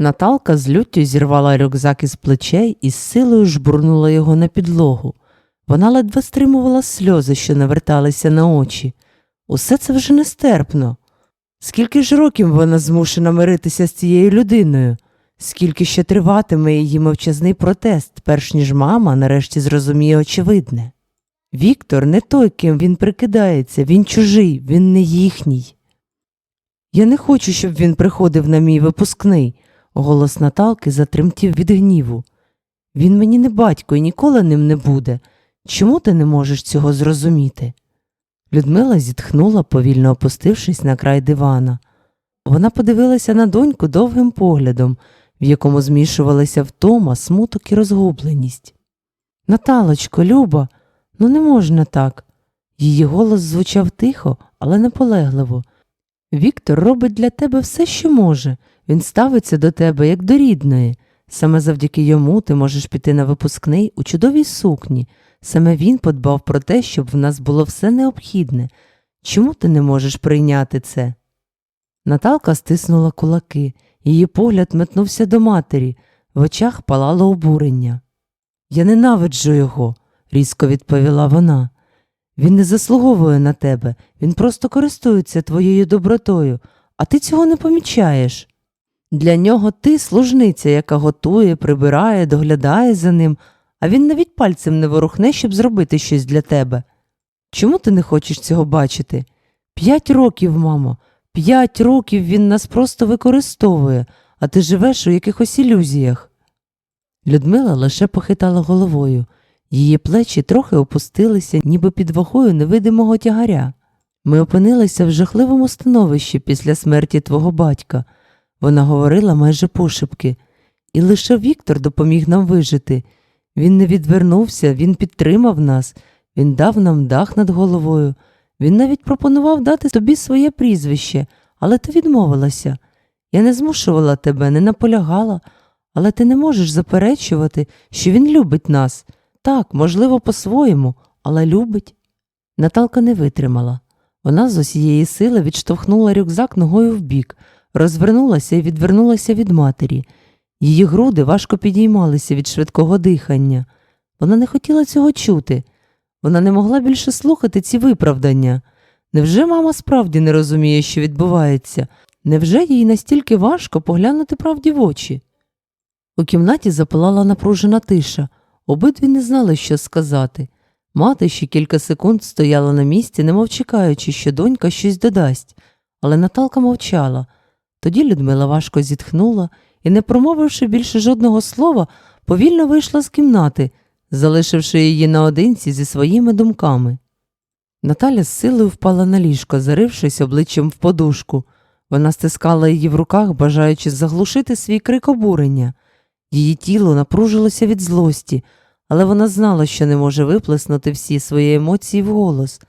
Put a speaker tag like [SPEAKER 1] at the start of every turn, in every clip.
[SPEAKER 1] Наталка з люттю зірвала рюкзак із плечей і з силою жбурнула його на підлогу. Вона ледве стримувала сльози, що наверталися на очі. Усе це вже нестерпно. Скільки ж років вона змушена миритися з цією людиною? Скільки ще триватиме її мовчазний протест, перш ніж мама нарешті зрозуміє очевидне? Віктор не той, ким він прикидається, він чужий, він не їхній. Я не хочу, щоб він приходив на мій випускний. Голос Наталки затремтів від гніву. Він мені не батько і ніколи ним не буде. Чому ти не можеш цього зрозуміти? Людмила зітхнула, повільно опустившись на край дивана. Вона подивилася на доньку довгим поглядом, в якому змішувалися втома, смуток і розгубленість. Наталочко, Люба, ну не можна так. Її голос звучав тихо, але наполегливо. Віктор робить для тебе все, що може. Він ставиться до тебе як до рідної. Саме завдяки йому ти можеш піти на випускний у чудовій сукні. Саме він подбав про те, щоб в нас було все необхідне. Чому ти не можеш прийняти це? Наталка стиснула кулаки, її погляд метнувся до матері, в очах палало обурення. Я ненавиджу його, різко відповіла вона. Він не заслуговує на тебе, він просто користується твоєю добротою, а ти цього не помічаєш. Для нього ти служниця, яка готує, прибирає, доглядає за ним, а він навіть пальцем не ворухне, щоб зробити щось для тебе. Чому ти не хочеш цього бачити? П'ять років, мамо, п'ять років він нас просто використовує, а ти живеш у якихось ілюзіях. Людмила лише похитала головою. Її плечі трохи опустилися, ніби під вагою невидимого тягаря. Ми опинилися в жахливому становищі після смерті твого батька. Вона говорила майже пошепки, і лише Віктор допоміг нам вижити. Він не відвернувся, він підтримав нас, він дав нам дах над головою. Він навіть пропонував дати тобі своє прізвище, але ти відмовилася. Я не змушувала тебе, не наполягала, але ти не можеш заперечувати, що він любить нас. Так, можливо, по-своєму, але любить. Наталка не витримала. Вона з усієї сили відштовхнула рюкзак ногою вбік, розвернулася і відвернулася від матері. Її груди важко підіймалися від швидкого дихання. Вона не хотіла цього чути. Вона не могла більше слухати ці виправдання. Невже мама справді не розуміє, що відбувається? Невже їй настільки важко поглянути правді в очі? У кімнаті запалала напружена тиша. Обидві не знали, що сказати. Мати ще кілька секунд стояла на місці, немов чекаючи, що донька щось додасть, але Наталка мовчала. Тоді Людмила важко зітхнула і, не промовивши більше жодного слова, повільно вийшла з кімнати, залишивши її наодинці зі своїми думками. Наталя з силою впала на ліжко, зарившись обличчям в подушку. Вона стискала її в руках, бажаючи заглушити свій крик обурення. Її тіло напружилося від злості, але вона знала, що не може виплеснути всі свої емоції вголос.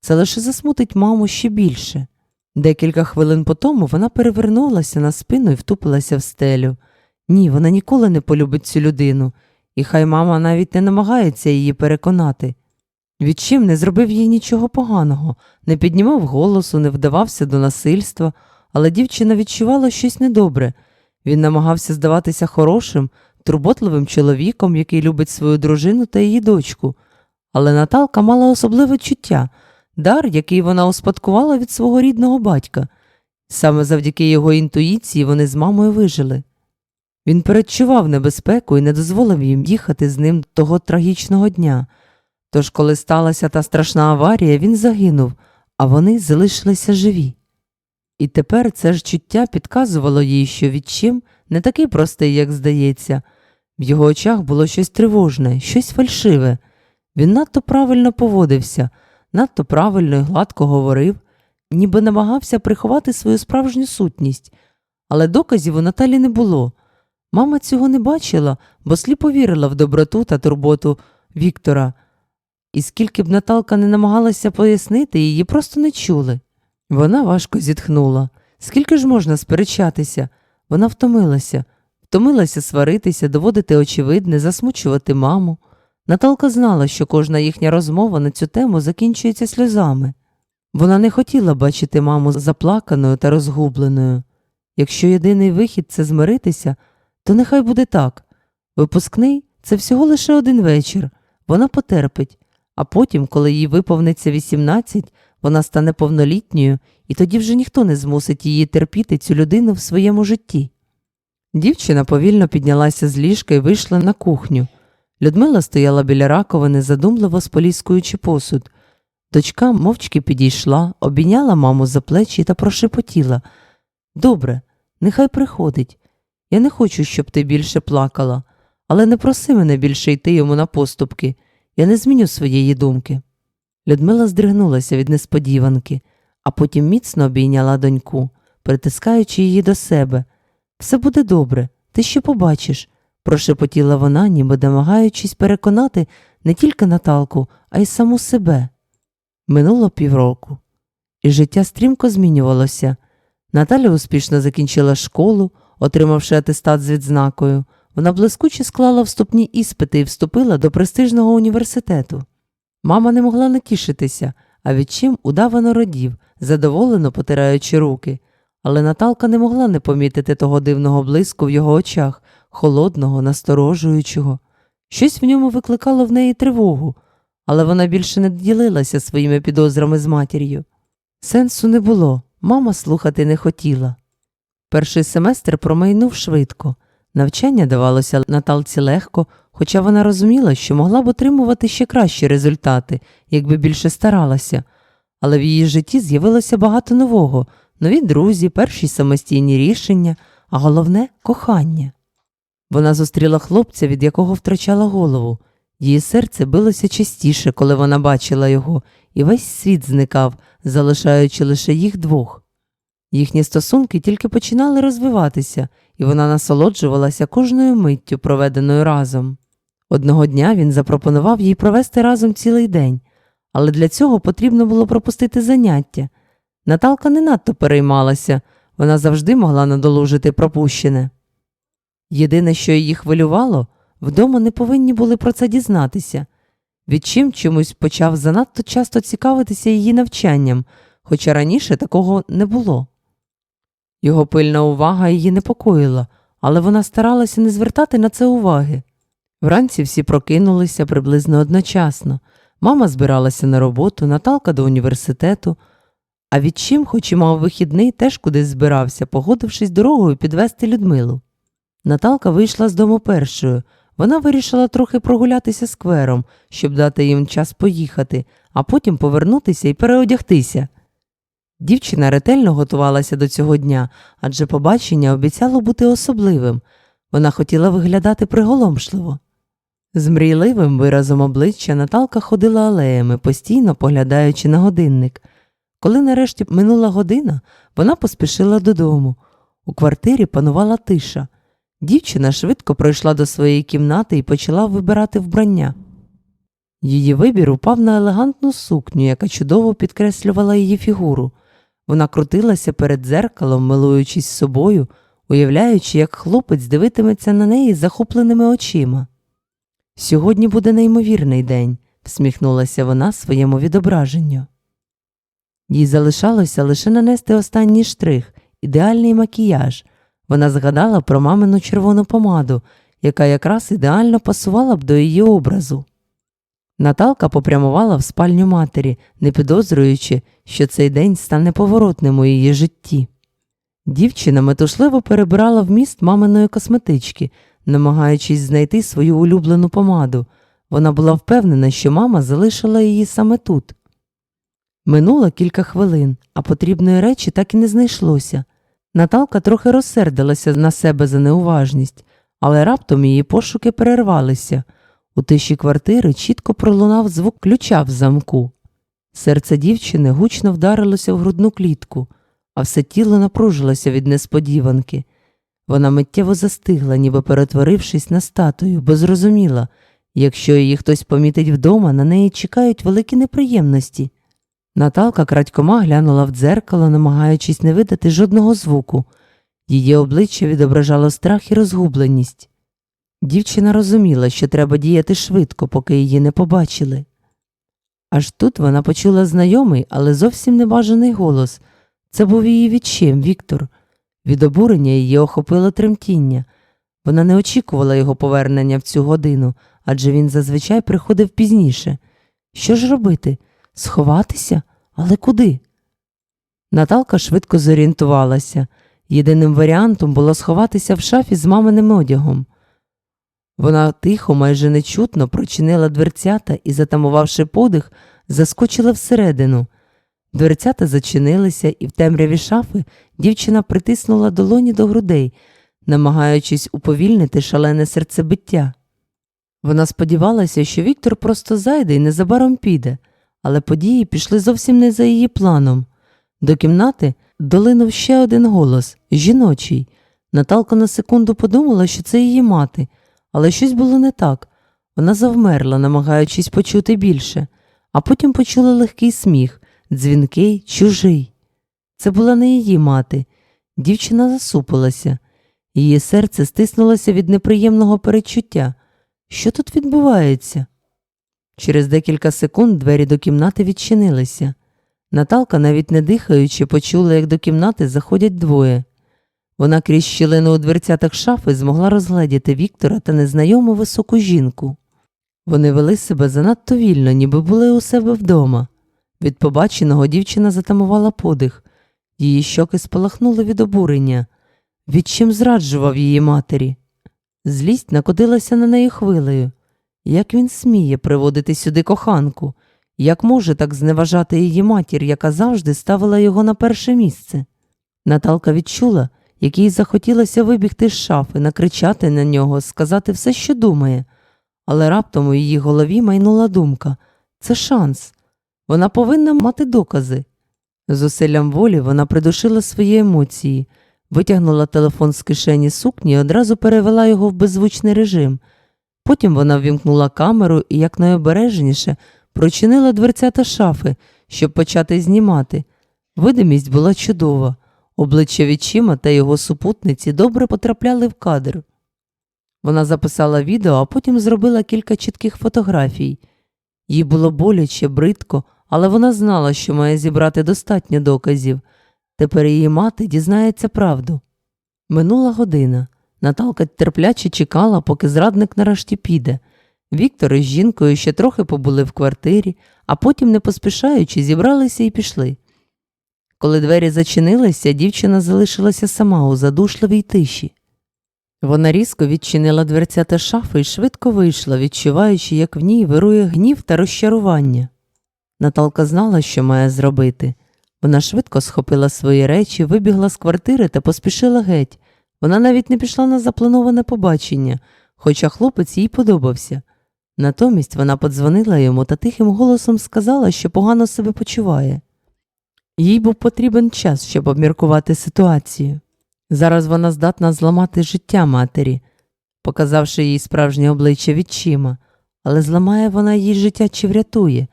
[SPEAKER 1] Це лише засмутить маму ще більше. Декілька хвилин по тому вона перевернулася на спину і втупилася в стелю. Ні, вона ніколи не полюбить цю людину, і хай мама навіть не намагається її переконати. Відчим не зробив їй нічого поганого, не піднімав голосу, не вдавався до насильства, але дівчина відчувала щось недобре. Він намагався здаватися хорошим, турботливим чоловіком, який любить свою дружину та її дочку. Але Наталка мала особливе чуття, дар, який вона успадкувала від свого рідного батька. Саме завдяки його інтуїції вони з мамою вижили. Він передчував небезпеку і не дозволив їм їхати з ним того трагічного дня. Тож, коли сталася та страшна аварія, він загинув, а вони залишилися живі. І тепер це ж чуття підказувало їй, що відчим не такий простий, як здається. В його очах було щось тривожне, щось фальшиве. Він надто правильно поводився, надто правильно і гладко говорив, ніби намагався приховати свою справжню сутність, але доказів у Наталі не було. Мама цього не бачила, бо сліпо вірила в доброту та турботу Віктора. І скільки б Наталка не намагалася пояснити, її просто не чули. Вона важко зітхнула. Скільки ж можна сперечатися? Вона втомилася, втомилася сваритися, доводити очевидне, засмучувати маму. Наталка знала, що кожна їхня розмова на цю тему закінчується сльозами. Вона не хотіла бачити маму заплаканою та розгубленою. Якщо єдиний вихід це змиритися, то нехай буде так. Випускний це всього лише один вечір, вона потерпить, а потім, коли їй виповниться 18, вона стане повнолітньою, і тоді вже ніхто не змусить її терпіти цю людину в своєму житті. Дівчина повільно піднялася з ліжка і вийшла на кухню. Людмила стояла біля раковини, задумливо споліскуючи посуд. Дочка мовчки підійшла, обійняла маму за плечі та прошепотіла Добре, нехай приходить. Я не хочу, щоб ти більше плакала, але не проси мене більше йти йому на поступки. Я не зміню своєї думки. Людмила здригнулася від несподіванки, а потім міцно обійняла доньку, притискаючи її до себе. Все буде добре, ти ще побачиш, прошепотіла вона, ніби намагаючись переконати не тільки Наталку, а й саму себе. Минуло півроку, і життя стрімко змінювалося. Наталя успішно закінчила школу, отримавши атестат з відзнакою. Вона блискуче склала вступні іспити і вступила до престижного університету. Мама не могла натішитися, а відчим удавано родів, задоволено потираючи руки. Але Наталка не могла не помітити того дивного блиску в його очах, холодного, насторожуючого. Щось в ньому викликало в неї тривогу, але вона більше не ділилася своїми підозрами з матір'ю. Сенсу не було, мама слухати не хотіла. Перший семестр промайнув швидко. Навчання давалося Наталці легко, хоча вона розуміла, що могла б отримувати ще кращі результати, якби більше старалася. Але в її житті з'явилося багато нового, нові друзі, перші самостійні рішення, а головне кохання. Вона зустріла хлопця, від якого втрачала голову. Її серце билося частіше, коли вона бачила його, і весь світ зникав, залишаючи лише їх двох. Їхні стосунки тільки починали розвиватися, і вона насолоджувалася кожною миттю, проведеною разом. Одного дня він запропонував їй провести разом цілий день, але для цього потрібно було пропустити заняття. Наталка не надто переймалася, вона завжди могла надолужити пропущене. Єдине, що її хвилювало, вдома не повинні були про це дізнатися. Відчим чомусь почав занадто часто цікавитися її навчанням, хоча раніше такого не було. Його пильна увага її непокоїла, але вона старалася не звертати на це уваги. Вранці всі прокинулися приблизно одночасно. Мама збиралася на роботу, Наталка до університету, а відчим, хоч і мав вихідний, теж кудись збирався, погодившись дорогою підвести Людмилу. Наталка вийшла з дому першою. Вона вирішила трохи прогулятися сквером, щоб дати їм час поїхати, а потім повернутися і переодягтися. Дівчина ретельно готувалася до цього дня, адже побачення обіцяло бути особливим. Вона хотіла виглядати приголомшливо. З мрійливим виразом обличчя Наталка ходила алеями, постійно поглядаючи на годинник. Коли нарешті минула година, вона поспішила додому. У квартирі панувала тиша. Дівчина швидко пройшла до своєї кімнати і почала вибирати вбрання. Її вибір упав на елегантну сукню, яка чудово підкреслювала її фігуру. Вона крутилася перед дзеркалом, милуючись собою, уявляючи, як хлопець дивитиметься на неї захопленими очима. Сьогодні буде неймовірний день, всміхнулася вона своєму відображенню. Їй залишалося лише нанести останній штрих, ідеальний макіяж. Вона згадала про мамину червону помаду, яка якраз ідеально пасувала б до її образу. Наталка попрямувала в спальню матері, не підозрюючи, що цей день стане поворотним у її житті. Дівчина метушливо перебирала вміст маминої косметички, намагаючись знайти свою улюблену помаду. Вона була впевнена, що мама залишила її саме тут. Минуло кілька хвилин, а потрібної речі так і не знайшлося. Наталка трохи розсердилася на себе за неуважність, але раптом її пошуки перервалися. У тиші квартири чітко пролунав звук ключа в замку. Серце дівчини гучно вдарилося в грудну клітку, а все тіло напружилося від несподіванки. Вона миттєво застигла, ніби перетворившись на статую, бо зрозуміла, якщо її хтось помітить вдома, на неї чекають великі неприємності. Наталка крадькома глянула в дзеркало, намагаючись не видати жодного звуку. Її обличчя відображало страх і розгубленість. Дівчина розуміла, що треба діяти швидко, поки її не побачили. Аж тут вона почула знайомий, але зовсім небажаний голос. Це був її відчим Віктор. Від обурення її охопило тремтіння. Вона не очікувала його повернення в цю годину, адже він зазвичай приходив пізніше. Що ж робити? Сховатися? Але куди? Наталка швидко зорієнтувалася. Єдиним варіантом було сховатися в шафі з маминим одягом. Вона тихо, майже нечутно прочинила дверцята і, затамувавши подих, заскочила всередину. Дверцята зачинилися, і в темряві шафи дівчина притиснула долоні до грудей, намагаючись уповільнити шалене серцебиття. Вона сподівалася, що Віктор просто зайде і незабаром піде, але події пішли зовсім не за її планом. До кімнати долинув ще один голос жіночий. Наталка на секунду подумала, що це її мати, але щось було не так. Вона завмерла, намагаючись почути більше, а потім почула легкий сміх, дзвінкий, чужий. Це була не її мати. Дівчина засупилася. Її серце стиснулося від неприємного перечуття. Що тут відбувається? Через декілька секунд двері до кімнати відчинилися. Наталка, навіть не дихаючи, почула, як до кімнати заходять двоє. Вона крізь щілину у дверцятах шафи змогла розгледіти Віктора та незнайому високу жінку. Вони вели себе занадто вільно, ніби були у себе вдома. Від побаченого дівчина затамувала подих, її щоки спалахнули від обурення. Відчим зраджував її матері. Злість накотилася на неї хвилею. Як він сміє приводити сюди коханку? Як може так зневажати її матір, яка завжди ставила його на перше місце? Наталка відчула, як їй захотілося вибігти з шафи, накричати на нього, сказати все, що думає, але раптом у її голові майнула думка це шанс. Вона повинна мати докази. Зусиллям волі вона придушила свої емоції, витягнула телефон з кишені сукні і одразу перевела його в беззвучний режим. Потім вона ввімкнула камеру і якнайобережніше прочинила дверцята шафи, щоб почати знімати. Видимість була чудова. Обличчя відчима та його супутниці добре потрапляли в кадр. Вона записала відео, а потім зробила кілька чітких фотографій. Їй було боляче, бридко, але вона знала, що має зібрати достатньо доказів. Тепер її мати дізнається правду. Минула година. Наталка терпляче чекала, поки зрадник нарешті піде. Віктор із жінкою ще трохи побули в квартирі, а потім, не поспішаючи, зібралися і пішли. Коли двері зачинилися, дівчина залишилася сама у задушливій тиші. Вона різко відчинила дверцята шафи і швидко вийшла, відчуваючи, як в ній вирує гнів та розчарування. Наталка знала, що має зробити. Вона швидко схопила свої речі, вибігла з квартири та поспішила геть. Вона навіть не пішла на заплановане побачення, хоча хлопець їй подобався. Натомість вона подзвонила йому та тихим голосом сказала, що погано себе почуває. Їй був потрібен час, щоб обміркувати ситуацію. Зараз вона здатна зламати життя матері, показавши їй справжнє обличчя відчима, але зламає вона їй життя чи врятує.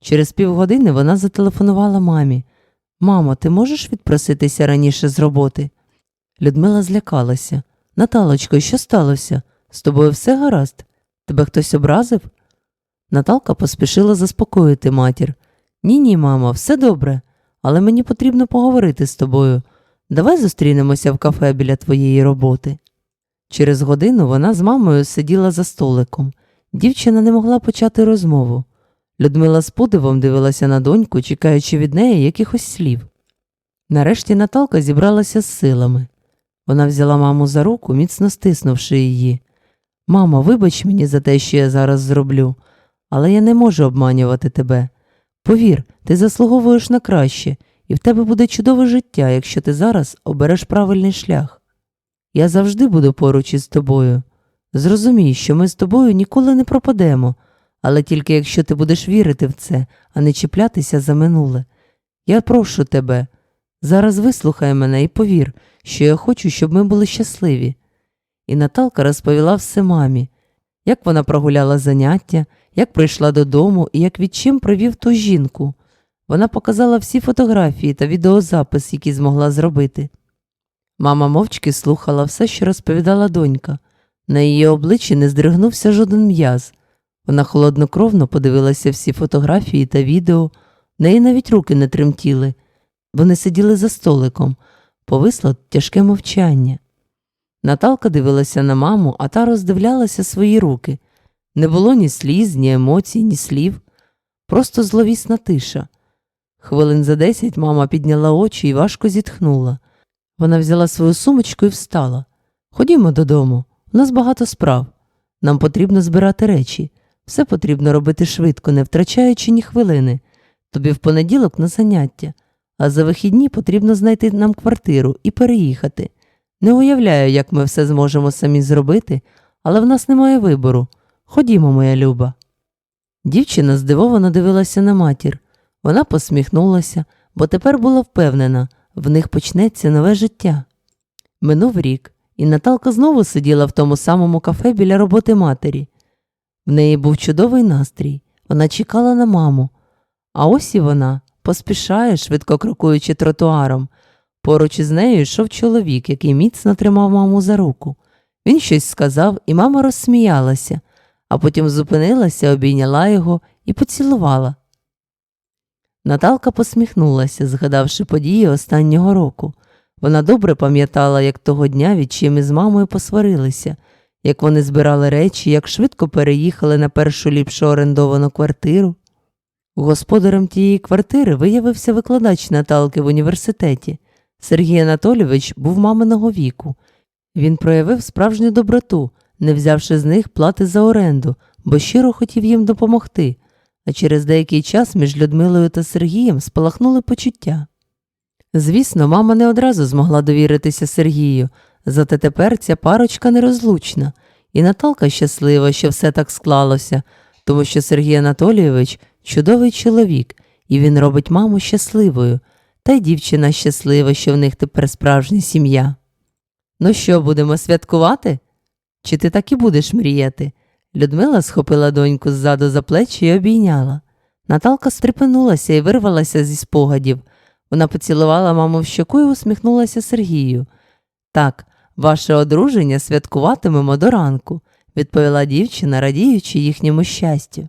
[SPEAKER 1] Через півгодини вона зателефонувала мамі. Мамо, ти можеш відпроситися раніше з роботи? Людмила злякалася. Наталочко, що сталося? З тобою все гаразд? Тебе хтось образив? Наталка поспішила заспокоїти матір. Ні, ні, мамо, все добре, але мені потрібно поговорити з тобою. Давай зустрінемося в кафе біля твоєї роботи. Через годину вона з мамою сиділа за столиком. Дівчина не могла почати розмову. Людмила з подивом дивилася на доньку, чекаючи від неї якихось слів. Нарешті Наталка зібралася з силами. Вона взяла маму за руку, міцно стиснувши її. Мамо, вибач мені за те, що я зараз зроблю, але я не можу обманювати тебе. Повір, ти заслуговуєш на краще, і в тебе буде чудове життя, якщо ти зараз обереш правильний шлях. Я завжди буду поруч із тобою. Зрозумій, що ми з тобою ніколи не пропадемо, але тільки якщо ти будеш вірити в це, а не чіплятися за минуле. Я прошу тебе, зараз вислухай мене і повір, що я хочу, щоб ми були щасливі. І Наталка розповіла все мамі, як вона прогуляла заняття, як прийшла додому і як відчим привів ту жінку. Вона показала всі фотографії та відеозапис, які змогла зробити. Мама мовчки слухала все, що розповідала донька. На її обличчі не здригнувся жоден м'яз. Вона холоднокровно подивилася всі фотографії та відео, неї навіть руки не тремтіли. Вони сиділи за столиком. Повисло тяжке мовчання. Наталка дивилася на маму, а та роздивлялася свої руки. Не було ні сліз, ні емоцій, ні слів, просто зловісна тиша. Хвилин за десять мама підняла очі і важко зітхнула. Вона взяла свою сумочку і встала. Ходімо додому, у нас багато справ. Нам потрібно збирати речі. Все потрібно робити швидко, не втрачаючи ні хвилини. Тобі в понеділок на заняття, а за вихідні потрібно знайти нам квартиру і переїхати. Не уявляю, як ми все зможемо самі зробити, але в нас немає вибору. Ходімо, моя люба. Дівчина здивовано дивилася на матір. Вона посміхнулася, бо тепер була впевнена, в них почнеться нове життя. Минув рік, і Наталка знову сиділа в тому самому кафе біля роботи матері. В неї був чудовий настрій. Вона чекала на маму. А ось і вона поспішає, швидко крокуючи тротуаром. Поруч із нею йшов чоловік, який міцно тримав маму за руку. Він щось сказав, і мама розсміялася, а потім зупинилася, обійняла його і поцілувала. Наталка посміхнулася, згадавши події останнього року. Вона добре пам'ятала, як того дня відчим із мамою посварилися, як вони збирали речі, як швидко переїхали на першу ліпшу орендовану квартиру. Господарем тієї квартири виявився викладач Наталки в університеті. Сергій Анатолійович був маминого віку. Він проявив справжню доброту, не взявши з них плати за оренду, бо щиро хотів їм допомогти, а через деякий час між Людмилою та Сергієм спалахнули почуття. Звісно, мама не одразу змогла довіритися Сергію, зате тепер ця парочка нерозлучна, і Наталка щаслива, що все так склалося, тому що Сергій Анатолійович чудовий чоловік, і він робить маму щасливою, та й дівчина щаслива, що в них тепер справжня сім'я. Ну що, будемо святкувати? Чи ти так і будеш мріяти? Людмила схопила доньку ззаду за плечі і обійняла. Наталка стрепенулася і вирвалася зі спогадів. Вона поцілувала маму в щоку і усміхнулася Сергію. Так, ваше одруження святкуватимемо до ранку, відповіла дівчина, радіючи їхньому щастю.